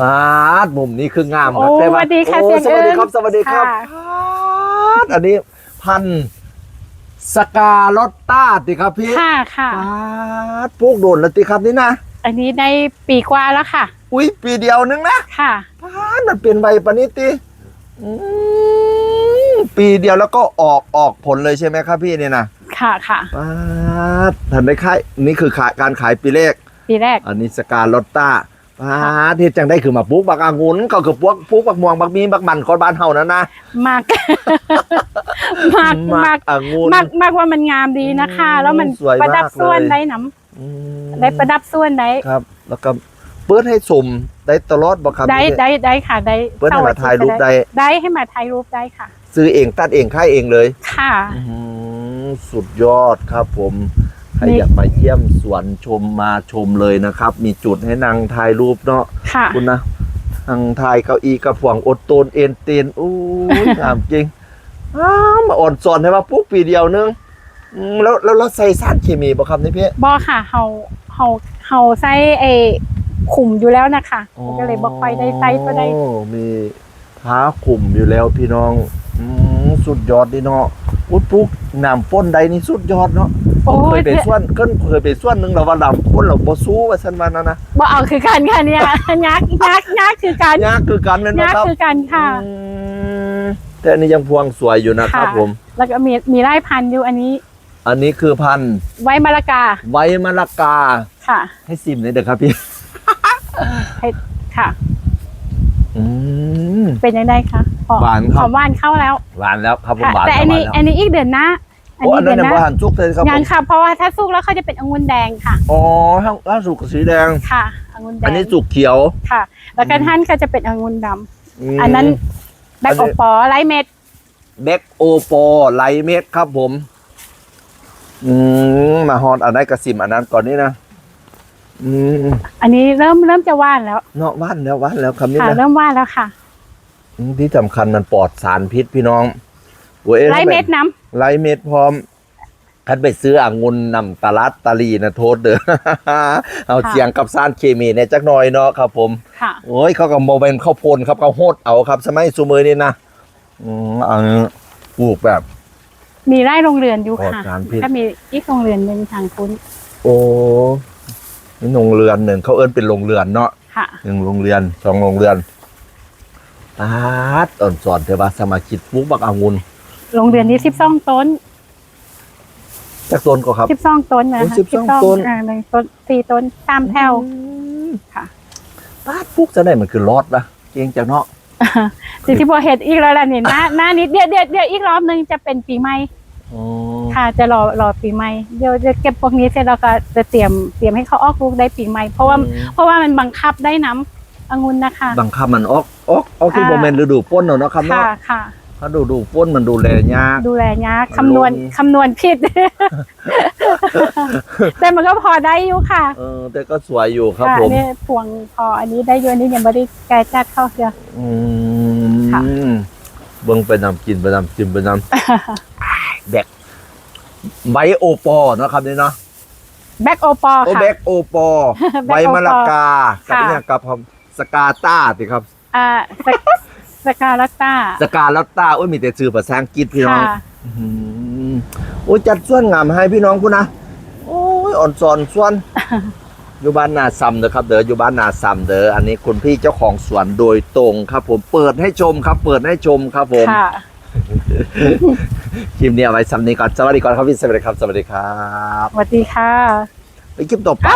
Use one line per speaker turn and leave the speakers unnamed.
ปาดมุมนี้คืองาม
โอ้
ครับใช่ไหม
สวัสดีค่ะ
โอ้
เสียง
สวัสดี
เอิญ
ครับ สวัสดีครับ
ค่ะ
ปาดอันนี้พันธุ์สกาลอตต้าติครับพี่
ค่ะค่ะ
ปาดพวกโดนแล้วติครับนี่นะ
อันนี้ได้ปีกว่าแล้วค่ะ
อุ้ยปีเดียวนึงนะ
ค่ะ
ปาดมันเป็นใบปณิติอืมปีเดียวแล้วก็ออกออกผลเลยใช่ไหมครับพี่เนี่ยนะ
ค่ะค่ะ
ปาดทันได้ขายนี่คือขายการขายปีแรก
ปีแรก
อันนี้สกาลอตต้า ปาดที่จังได้คือมาปลูกบักองุ่นก็คือปลูกปลูกบักม่วงบักมีบักมันคนบ้านเฮานั่นนะ
มากมากมาก
องุ่น
มากมากว่ามันงามดีนะคะ
อืม
แล้วมัน
สวย
ประดับ
มากเลย
ส่วนได้น้
อืมำ
ได้ประดับส่วนได้
ครับ แล้วก็เปิดให้ชมได้ตลอดบ่ครับ
ได้
นี่
ได้ได้ค่ะได้
เปิดให้มาถ่ายรูปได้
ได้ให้มาถ่ายรูปได้ค่ะ
ซื้อเองตัดเองค่ายเองเลย
ค่ะ
อื้อหือสุดยอดครับผมใค ร
นี่
อยากมาเยี่ยมสวนชมมาชมเลยนะครับ มีจุดให้นั่งถ่ายรูปเนาะ
ค่ะ
คุณนะนั่งถ่ายเก้าอี้กระพวงอดโตนเอ็นเตนโอ้ยงามจริงอ้าวมาอ่อนสอนให้ว่าปุ๊บปีเดียวนึงอืมแล้วแล้วแล้วใส่สารเคมีบ่ครับนี่พี่
บอค่ะเฮาเฮาเฮาใส่ไอ้ขุมอยู่แล้วนะคะก็เลยบอกไปได้ใส่ก็ได้
โอ้มีผ้าคลุมอยู่แล้วพี่น้องอืมสุดยอดดีเนาะอุ้ยปุ๊กน้ำป้นใดนี่สุดยอดเนาะ
โอ้
เค
ย
ยไปส่วนเกินเคยไปส่วนหนึงแล้วว่าน้ำป้นเราบ่สู้ว่าซั่นว่านั่นนะ
บ่เอาคือกันค่ะเนี่ยยักษ์ยักษ์ยักษ์คือกัน
ยากคือกันแม่นบ่
ยัก
ค
ษ์
รับ
คือกันค่ะ
อืมแต่อันนี้ยังพวงสวยอยู่นะครับ
ค่ะ
ผม
แล้วก็มีมีไร่พันธุ์อยู่อันนี้
อันนี้คือพันธุ์
ไว้มะละกา
ไว้มะละกา
ค่ะ
ให้ซิมเลยเด้อครับพี่
ให้ค่ะ
อืม
เป็นยังไงคะหอม
หวานครับ
หอมหวานเข้าแล้ว
หวานแล้วครับผม
ค่ะ
หวาน
แต่อันนี้
หวา
อันนี้อีกเดือนหน้าอัน
โอ้
นี้
อัน
เดื
นั้
อนน
ยัง
ห
บ่
น้า
หันจุกเลยครับ
ยั
ผ
ง
ม
ค่ะ เพราะว่าถ้าสุกแล้วเขาจะเป็นองุ่นแดงค่ะ
อ๋อข้างล่างสุกสีแดง
ค่ะองุ่นแดง
อันนี้สุกเขียว
ค่ะ แล้วก็ท่านก็จะเป็นองุ่นดำ
ม
อันนั้นแบ
อั
ก
นนี้
โอปอไร้เม็ด
แบ็กโอปอไลเม็ดครับผม อืมมาฮอดอันนั้นกระสิมอันนั้นก่อนนี่นะ อืม
อันนี้เริ่มเริ่มจะว่านแล้ว
เนาะหว่านแล้วหว่านแล้วคำนี้
ค่ะ
นะ
เริ่มว่านแล้วค่ะ
อืมที่สำคัญมันปลอดสารพิษพี่น้องโอ้ย
ไร้เม็ดน้
ไลเม็ดพร้อมคันไปซื้อองุ่นนำตลาดตะลีนะโทษเด้อเอาเสียงกับสารเคมีเนี่ยจักหน่อยเนาะครับ ผมำ
ค่ะ
โอ้ยเขาก็โมเป็นข้าวโพดครับเขาโหดเอาครับ สมัยซูมือนี่นะอืมเอาปลูกแบบ
มีไร่โรงเรือนอยู่ค่ะ
ปลอดสารพิษ
ก็มีอีกโรงเรือนหนึ่งทางคุณ
โอ้นี่โรงเรือนหนึ่งเขาเอิ้นเป็นโรงเรือนเนาะ
ค่ะ
หนึ่งโรงเรือนสองโรงเรือนตาดอ่อนสอนเทวาสมาชิกปลูกบักองุ่น
โรงเรือนนี้สิบสองต้น
จากต้นก็ครับ
สิบสองต้นนะ
โอ้
คะ
12ต้น
อ่าหนึ่งต้นสี่ต้นตามแถวค่ะ
ตาดปลูกจะได้มันคือรอดนะเก่งจากเนาะ
สิที่พอเห็ดอีกแล้วล่ะนี่หน้าหน้านิดเดียวเดียวเดียวอีกรอบหนึงจะเป็นปีใหม่
อ๋อ
ค่ะจะรอรอปีใหม่เดี๋ยวจะเก็บพวกนี้เสร็จแล้วก็จะเตรียมเตรียมให้เขาออกลูกได้ปีใหม่ เพราะว่าเพราะว่ามันบังคับได้น้ำองุ่นนะคะ
บังคับมันออกออกออกที่
อ่า
โมเมนต์ฤดูฝนเนาะเนาะครับ
ค่ะ
เนาะ
ค่ะ
ถ้าดูดูฝนมันดูแลยาก
ดูแลยาก
มัน
คำนวณ
ลง
คำนวณผิด แต่มันก็พอได้อยู่ค่ะ
เออ แต่ก็สวยอยู่ครับ
ค่ะ
ผม
เนี่ยพวงพออันนี้ได้อยู่อันนี้ยังไม่ได้แกะจัดเข้าเสือ
อื
ค่ะ
มเบิ่งไปนำกินไปนำกินไปนำแบกใบโอปอเนาะครับนี่เนาะ
แบ็กโอปอ
โอ
ค่ะ
แบกโอปอ
แบ็
ใบ
คโอปอ
มะละกากับ
ค่ะ
เนี่ยกับผมสกาต้าสิครับ
อ่า สกสกาลัตตา
สกาลอตต้าโอ้ยมีแต่ชื่อภาษาอังกฤษพี่น้อง
ค่ะ
อื้อหือโอ้ยจัดส่วนงามให้พี่น้องคุณนะโอ้ยอ่อนสอนส่วนอยู่บ้านนาซัมเด้อครับเด้ออยู่บ้านนาซัมเด้ออันนี้คุณพี่เจ้าของสวนโดยตรงครับ ผมเปิดให้ชมครับ เปิดให้ชมครับผม
ค่ะ
คลิปนี้เอาไว้ซ้ำนี้ก่อนสวัสดีก่อนครับพี่สวัสดีครับสวัสดีครับ
สวัสดีค่ะ
ไปคลิปต่อไป